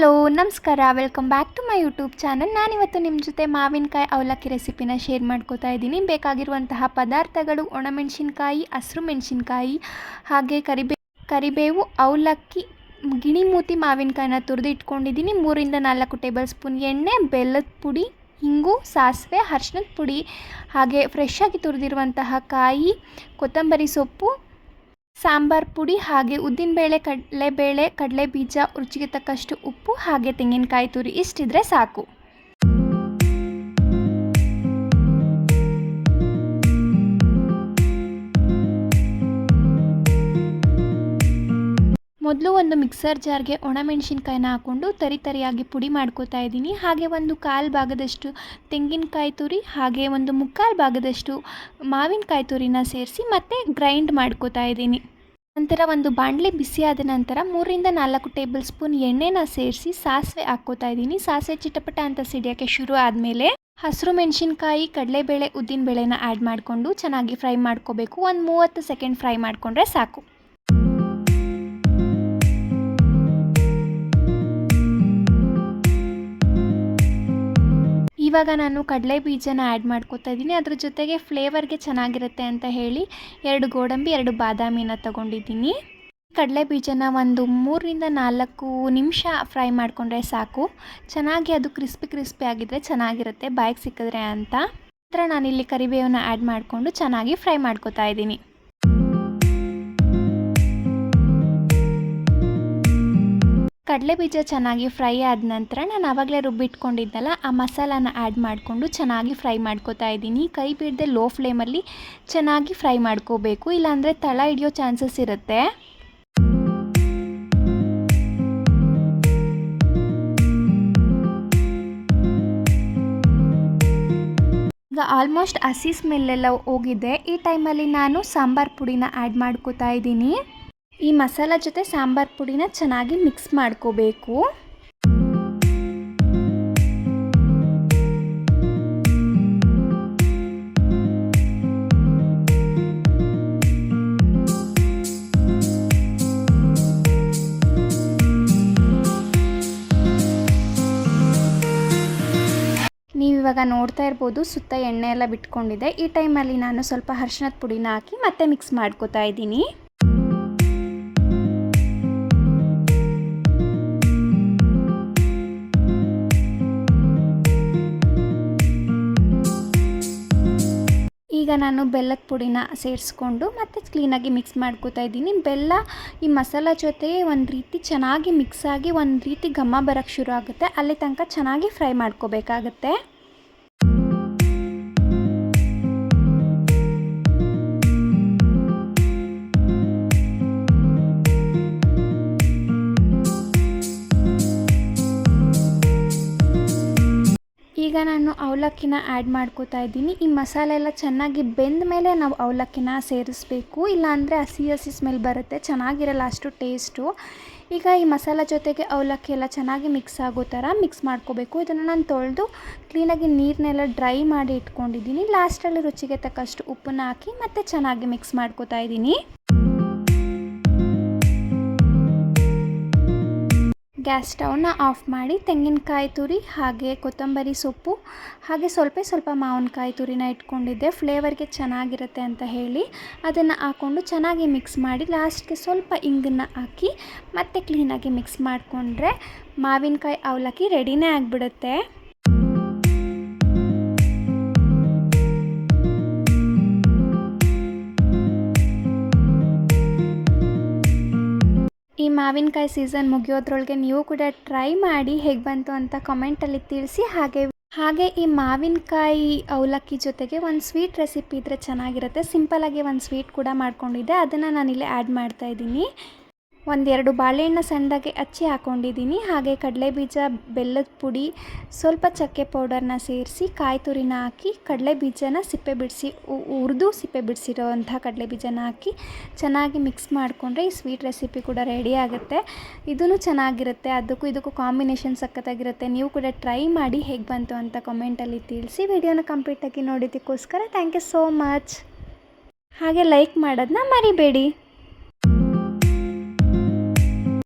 Hello, ನಮಸ್ಕಾರ. Welcome back to my YouTube channel ನಾನಿವತ್ತು ನಿಮ್ಮ ಜೊತೆ ಮಾವಿನಕಾಯಿ ಅವಲಕ್ಕಿ ರೆಸಿಪಿನ ಶೇರ್ ಮಾಡ್ಕೋತಾ ಇದ್ದೀನಿ. ಬೇಕಾಗಿರುವಂತಹ ಪದಾರ್ಥಗಳು ಒಣಮೆಣಸಿನ್ಕಾಯಿ, ಹಸಿರು ಮೆಣಸಿನ್ಕಾಯಿ, ಹಾಗೆ ಕರಿಬೇ, ಕರಿಬೇವು, ಅವಲಕ್ಕಿ, ಗಿಣಿಮೂತಿ ಮಾವಿನಕಾಯಿನ ತುರಿದು ಇಟ್ಕೊಂಡಿದ್ದೀನಿ ಮೂರಿಂದ ನಾಲ್ಕು ಟೇಬಲ್ ಸ್ಪೂನ್ ಎಣ್ಣೆ, ಬೆಲ್ಲದ ಪುಡಿ ಹಿಂಗು ಸಾಸಿವೆ, ಅರ್ಶಿನದ ಪುಡಿ, ಹಾಗೆ ಫ್ರೆಶ್ ಆಗಿ ತುರಿದಿರುವಂತಹ ಕಾಯಿ, ಕೊತ್ತಂಬರಿ ಸೊಪ್ಪು ಸಾಂಬಾರ್ ಪುಡಿ ಹಾಗೆ ಉದ್ದಿನಬೇಳೆ ಕಡಲೆಬೇಳೆ ಕಡಲೆ ಬೀಜ ರುಚಿಗೆ ತಕ್ಕಷ್ಟು ಉಪ್ಪು ಹಾಗೆ ತೆಂಗಿನಕಾಯಿ ತುರಿ ಇಷ್ಟಿದ್ರೆ ಸಾಕು. ಮೊದಲು ಒಂದು ಮಿಕ್ಸರ್ ಜಾರ್ಗೆ ಒಣಮೆಣಸಿನ್ಕಾಯಿನ ಹಾಕ್ಕೊಂಡು ತರಿ ತರಿಯಾಗಿ ಪುಡಿ ಮಾಡ್ಕೋತಾ ಇದ್ದೀನಿ. ಹಾಗೆ ಒಂದು ಕಾಲು ಭಾಗದಷ್ಟು ತೆಂಗಿನಕಾಯಿ ತುರಿ, ಹಾಗೆ ಒಂದು ಮುಕ್ಕಾಲು ಭಾಗದಷ್ಟು ಮಾವಿನಕಾಯಿ ತುರಿನ ಸೇರಿಸಿ ಮತ್ತೆ ಗ್ರೈಂಡ್ ಮಾಡ್ಕೋತಾ ಇದ್ದೀನಿ. ನಂತರ ಒಂದು ಬಾಣಲೆ ಬಿಸಿ ಆದ ನಂತರ ಮೂರಿಂದ ನಾಲ್ಕು ಟೇಬಲ್ ಸ್ಪೂನ್ ಎಣ್ಣೆನ ಸೇರಿಸಿ ಸಾಸಿವೆ ಹಾಕ್ಕೋತಾ ಇದ್ದೀನಿ. ಸಾಸಿವೆ ಚಿಟಪಟ ಅಂತ ಸಿಡಿಯೋಕ್ಕೆ ಶುರು ಆದಮೇಲೆ ಹಸಿರು ಮೆಣಸಿನ್ಕಾಯಿ, ಕಡಲೆಬೇಳೆ, ಉದ್ದಿನಬೇಳೆನ ಆ್ಯಡ್ ಮಾಡಿಕೊಂಡು ಚೆನ್ನಾಗಿ ಫ್ರೈ ಮಾಡ್ಕೋಬೇಕು. ಒಂದು ಮೂವತ್ತು ಸೆಕೆಂಡ್ ಫ್ರೈ ಮಾಡಿಕೊಂಡ್ರೆ ಸಾಕು. ಇವಾಗ ನಾನು ಕಡಲೆ ಬೀಜನ ಆ್ಯಡ್ ಮಾಡ್ಕೋತಾ ಇದ್ದೀನಿ. ಅದ್ರ ಜೊತೆಗೆ ಫ್ಲೇವರ್ಗೆ ಚೆನ್ನಾಗಿರುತ್ತೆ ಅಂತ ಹೇಳಿ ಎರಡು ಗೋಡಂಬಿ, ಎರಡು ಬಾದಾಮಿನ ತೊಗೊಂಡಿದ್ದೀನಿ. ಕಡಲೆ ಬೀಜನ ಒಂದು ಮೂರರಿಂದ ನಾಲ್ಕು ನಿಮಿಷ ಫ್ರೈ ಮಾಡಿಕೊಂಡ್ರೆ ಸಾಕು. ಚೆನ್ನಾಗಿ ಅದು ಕ್ರಿಸ್ಪಿ ಕ್ರಿಸ್ಪಿ ಆಗಿದ್ದರೆ ಚೆನ್ನಾಗಿರುತ್ತೆ, ಬಾಯಿಗೆ ಸಿಕ್ಕಿದ್ರೆ ಅಂತ. ನಂತರ ನಾನಿಲ್ಲಿ ಕರಿಬೇವನ್ನ ಆ್ಯಡ್ ಮಾಡಿಕೊಂಡು ಚೆನ್ನಾಗಿ ಫ್ರೈ ಮಾಡ್ಕೋತಾ ಇದ್ದೀನಿ. ಕಡಲೆ ಬೀಜ ಚೆನ್ನಾಗಿ ಫ್ರೈ ಆದ ನಂತರ ನಾನು ಆವಾಗಲೇ ರುಬ್ಬಿಟ್ಕೊಂಡಿದ್ದಲ್ಲ, ಆ ಮಸಾಲಾನ ಆ್ಯಡ್ ಮಾಡಿಕೊಂಡು ಚೆನ್ನಾಗಿ ಫ್ರೈ ಮಾಡ್ಕೋತಾ ಇದ್ದೀನಿ. ಕೈ ಬಿಡದೆ ಲೋ ಫ್ಲೇಮಲ್ಲಿ ಚೆನ್ನಾಗಿ ಫ್ರೈ ಮಾಡ್ಕೋಬೇಕು. ಇಲ್ಲಾಂದರೆ ತಳ ಹಿಡಿಯೋ ಚಾನ್ಸಸ್ ಇರುತ್ತೆ. ಈಗ ಆಲ್ಮೋಸ್ಟ್ ಹಸಿ ಸ್ಮೆಲ್ಲೆಲ್ಲ ಹೋಗಿದೆ. ಈ ಟೈಮಲ್ಲಿ ನಾನು ಸಾಂಬಾರು ಪುಡಿನ ಆ್ಯಡ್ ಮಾಡ್ಕೋತಾ ಇದ್ದೀನಿ. ಈ ಮಸಾಲ ಜೊತೆ ಸಾಂಬಾರ್ ಪುಡಿನ ಚೆನ್ನಾಗಿ ಮಿಕ್ಸ್ ಮಾಡ್ಕೋಬೇಕು. ನೀವಿವಾಗ ನೋಡ್ತಾ ಇರ್ಬೋದು ಸುತ್ತ ಎಣ್ಣೆ ಎಲ್ಲ ಬಿಟ್ಕೊಂಡಿದೆ. ಈ ಟೈಮಲ್ಲಿ ನಾನು ಸ್ವಲ್ಪ ಅರ್ಶಿನದ ಪುಡಿನ ಹಾಕಿ ಮತ್ತೆ ಮಿಕ್ಸ್ ಮಾಡ್ಕೋತಾ ಇದ್ದೀನಿ. ಈಗ ನಾನು ಬೆಲ್ಲದ ಪುಡಿನ ಸೇರಿಸ್ಕೊಂಡು ಮತ್ತು ಕ್ಲೀನಾಗಿ ಮಿಕ್ಸ್ ಮಾಡ್ಕೋತಾ ಇದ್ದೀನಿ. ಬೆಲ್ಲ ಈ ಮಸಾಲ ಜೊತೆ ಒಂದು ರೀತಿ ಚೆನ್ನಾಗಿ ಮಿಕ್ಸ್ ಆಗಿ ಒಂದು ರೀತಿ ಘಮ ಬರೋಕ್ಕೆ ಶುರು ಆಗುತ್ತೆ. ಅಲ್ಲಿ ತನಕ ಚೆನ್ನಾಗಿ ಫ್ರೈ ಮಾಡ್ಕೋಬೇಕಾಗತ್ತೆ. ಈಗ ನಾನು ಅವಲಕ್ಕಿನ ಆ್ಯಡ್ ಮಾಡ್ಕೋತಾ ಇದ್ದೀನಿ. ಈ ಮಸಾಲೆ ಎಲ್ಲ ಚೆನ್ನಾಗಿ ಬೆಂದ ಮೇಲೆ ನಾವು ಅವಲಕ್ಕಿನ ಸೇರಿಸ್ಬೇಕು. ಇಲ್ಲಾಂದರೆ ಹಸಿ ಹಸಿ ಸ್ಮೆಲ್ ಬರುತ್ತೆ. ಚೆನ್ನಾಗಿರಲ್ಲ ಅಷ್ಟು ಟೇಸ್ಟು ಈಗ ಈ ಮಸಾಲ ಜೊತೆಗೆ ಅವಲಕ್ಕಿ ಎಲ್ಲ ಚೆನ್ನಾಗಿ ಮಿಕ್ಸ್ ಆಗೋ ಥರ ಮಿಕ್ಸ್ ಮಾಡ್ಕೋಬೇಕು. ಇದನ್ನು ನಾನು ತೊಳೆದು ಕ್ಲೀನಾಗಿ ನೀರನ್ನೆಲ್ಲ ಡ್ರೈ ಮಾಡಿ ಇಟ್ಕೊಂಡಿದ್ದೀನಿ. ಲಾಸ್ಟಲ್ಲಿ ರುಚಿಗೆ ತಕ್ಕಷ್ಟು ಉಪ್ಪನ್ನ ಹಾಕಿ ಮತ್ತೆ ಚೆನ್ನಾಗಿ ಮಿಕ್ಸ್ ಮಾಡ್ಕೋತಾ ಇದ್ದೀನಿ. ಗ್ಯಾಸ್ ಸ್ಟವ್ನ ಆಫ್ ಮಾಡಿ ತೆಂಗಿನಕಾಯಿ ತುರಿ ಹಾಗೆ ಕೊತ್ತಂಬರಿ ಸೊಪ್ಪು ಹಾಗೆ ಸ್ವಲ್ಪ ಸ್ವಲ್ಪ ಮಾವಿನಕಾಯಿ ತುರಿನ ಇಟ್ಕೊಂಡಿದ್ದೆ. ಫ್ಲೇವರ್ಗೆ ಚೆನ್ನಾಗಿರುತ್ತೆ ಅಂತ ಹೇಳಿ ಅದನ್ನು ಹಾಕ್ಕೊಂಡು ಚೆನ್ನಾಗಿ ಮಿಕ್ಸ್ ಮಾಡಿ ಲಾಸ್ಟ್ಗೆ ಸ್ವಲ್ಪ ಇಂಗನ್ನು ಹಾಕಿ ಮತ್ತೆ ಕ್ಲೀನಾಗಿ ಮಿಕ್ಸ್ ಮಾಡಿಕೊಂಡ್ರೆ ಮಾವಿನಕಾಯಿ ಅವಲಕ್ಕಿ ರೆಡಿನೇ ಆಗಿಬಿಡುತ್ತೆ. ಈ ಮಾವಿನಕಾಯಿ ಸೀಸನ್ ಮುಗಿಯೋದ್ರೊಳಗೆ ನೀವು ಕೂಡ ಟ್ರೈ ಮಾಡಿ ಹೇಗೆ ಬಂತು ಅಂತ ಕಮೆಂಟಲ್ಲಿ ತಿಳಿಸಿ. ಹಾಗೆ ಹಾಗೆ ಈ ಮಾವಿನಕಾಯಿ ಅವಲಕ್ಕಿ ಜೊತೆಗೆ ಒಂದು ಸ್ವೀಟ್ ರೆಸಿಪಿ ಇದ್ದರೆ ಚೆನ್ನಾಗಿರುತ್ತೆ. ಸಿಂಪಲಾಗಿ ಒಂದು ಸ್ವೀಟ್ ಕೂಡ ಮಾಡ್ಕೊಂಡಿದ್ದೆ. ಅದನ್ನು ನಾನಿಲ್ಲಿ ಆ್ಯಡ್ ಮಾಡ್ತಾಯಿದ್ದೀನಿ ಒಂದೆರಡು ಬಾಳೆಹಣ್ಣು ಸಣ್ಣದಾಗಿ ಹಚ್ಚಿ ಹಾಕ್ಕೊಂಡಿದ್ದೀನಿ ಹಾಗೆ ಕಡಲೆ ಬೀಜ ಬೆಲ್ಲದ ಪುಡಿ, ಸ್ವಲ್ಪ ಚಕ್ಕೆ ಪೌಡರ್ನ ಸೇರಿಸಿ ಕಾಯಿ ತುರಿನ ಹಾಕಿ ಕಡಲೆ ಬೀಜನ ಸಿಪ್ಪೆ ಬಿಡಿಸಿ ಹುರಿದು ಸಿಪ್ಪೆ ಬಿಡಿಸಿರೋವಂಥ ಕಡಲೆ ಬೀಜನ ಹಾಕಿ ಚೆನ್ನಾಗಿ ಮಿಕ್ಸ್ ಮಾಡಿಕೊಂಡ್ರೆ ಈ ಸ್ವೀಟ್ ರೆಸಿಪಿ ಕೂಡ ರೆಡಿ ಆಗುತ್ತೆ. ಇದೂ ಚೆನ್ನಾಗಿರುತ್ತೆ. ಅದಕ್ಕೂ ಇದಕ್ಕೂ ಕಾಂಬಿನೇಷನ್ ಸಖತ್ತಾಗಿರುತ್ತೆ. ನೀವು ಕೂಡ ಟ್ರೈ ಮಾಡಿ ಹೇಗೆ ಬಂತು ಅಂತ ಕಮೆಂಟಲ್ಲಿ ತಿಳಿಸಿ ವಿಡಿಯೋನ ಕಂಪ್ಲೀಟಾಗಿ ನೋಡಿದ್ದಕ್ಕೋಸ್ಕರ ಥ್ಯಾಂಕ್ ಯು ಸೋ ಮಚ್. ಹಾಗೆ ಲೈಕ್ ಮಾಡೋದನ್ನ ಮರಿಬೇಡಿ.